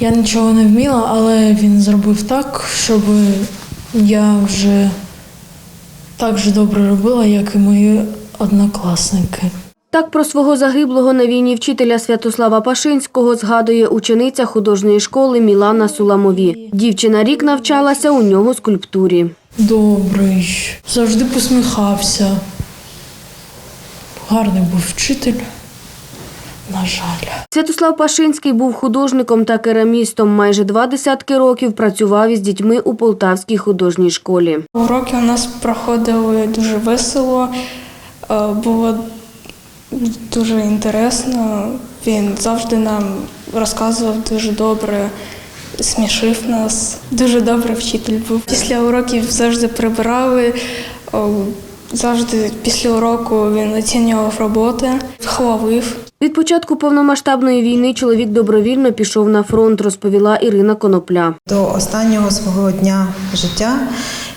Я нічого не вміла, але він зробив так, щоб я вже так же добре робила, як і мої однокласники. Так про свого загиблого на війні вчителя Святослава Пашинського згадує учениця художньої школи Мілана Суламові. Дівчина рік навчалася у нього скульптурі. Добрий, завжди посміхався. Гарний був вчитель. На жаль. Святослав Пашинський був художником та керамістом. Майже два десятки років працював із дітьми у Полтавській художній школі. Уроки у нас проходили дуже весело, е, було дуже інтересно. Він завжди нам розказував дуже добре, смішив нас. Дуже добрий вчитель був. Після уроків завжди прибирали. Завжди після уроку він оцінював роботи, хвалив. Від початку повномасштабної війни чоловік добровільно пішов на фронт, розповіла Ірина Конопля. До останнього свого дня життя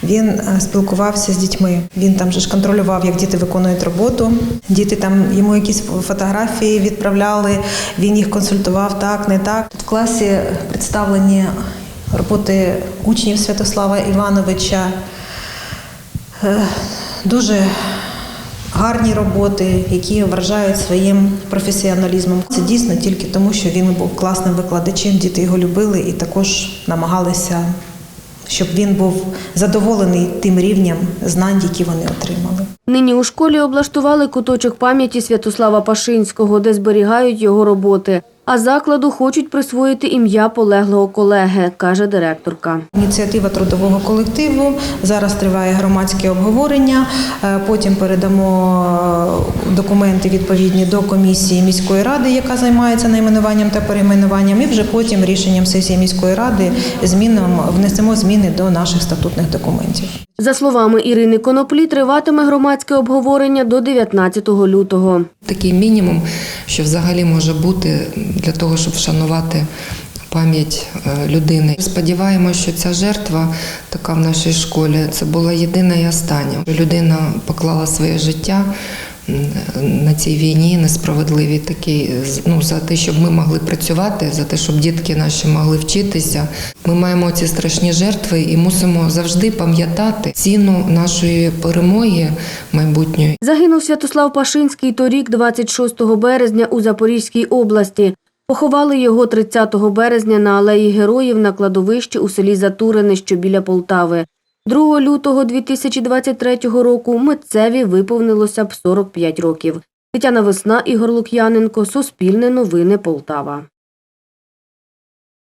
він е, спілкувався з дітьми. Він там же ж контролював, як діти виконують роботу. Діти там йому якісь фотографії відправляли. Він їх консультував так, не так. В класі представлені роботи учнів Святослава Івановича. Дуже гарні роботи, які вражають своїм професіоналізмом. Це дійсно тільки тому, що він був класним викладачем, діти його любили і також намагалися, щоб він був задоволений тим рівнем знань, які вони отримали. Нині у школі облаштували куточок пам'яті Святослава Пашинського, де зберігають його роботи. А закладу хочуть присвоїти ім'я полеглого колеги, каже директорка. Ініціатива трудового колективу. Зараз триває громадське обговорення. Е, Потім передамо е, документи відповідні до комісії міської ради, яка займається найменуванням та перейменуванням. І вже потім рішенням сесії міської ради змінам внесемо зміни до наших статутних документів. За словами Ірини Коноплі, триватиме громадське обговорення до 19 лютого. Такий мінімум, що взагалі може бути для того, щоб вшанувати пам'ять е, людини. Сподіваємося, що ця жертва, така в нашій школі, це була єдина і остання. Людина поклала своє життя на цій війні несправедливій такій, ну, за те, щоб ми могли працювати, за те, щоб дітки наші могли вчитися. Ми маємо ці страшні жертви і мусимо завжди пам'ятати ціну нашої перемоги майбутньої. Загинув Святослав Пашинський торік, 26 березня, у Запорізькій області. Поховали його 30 березня на алеї Героїв на кладовищі у селі Затурине, що біля Полтави. 2 лютого 2023 року митцеві виповнилося б 45 років. Тетяна Весна, Ігор Лук'яненко, Суспільне новини Полтава.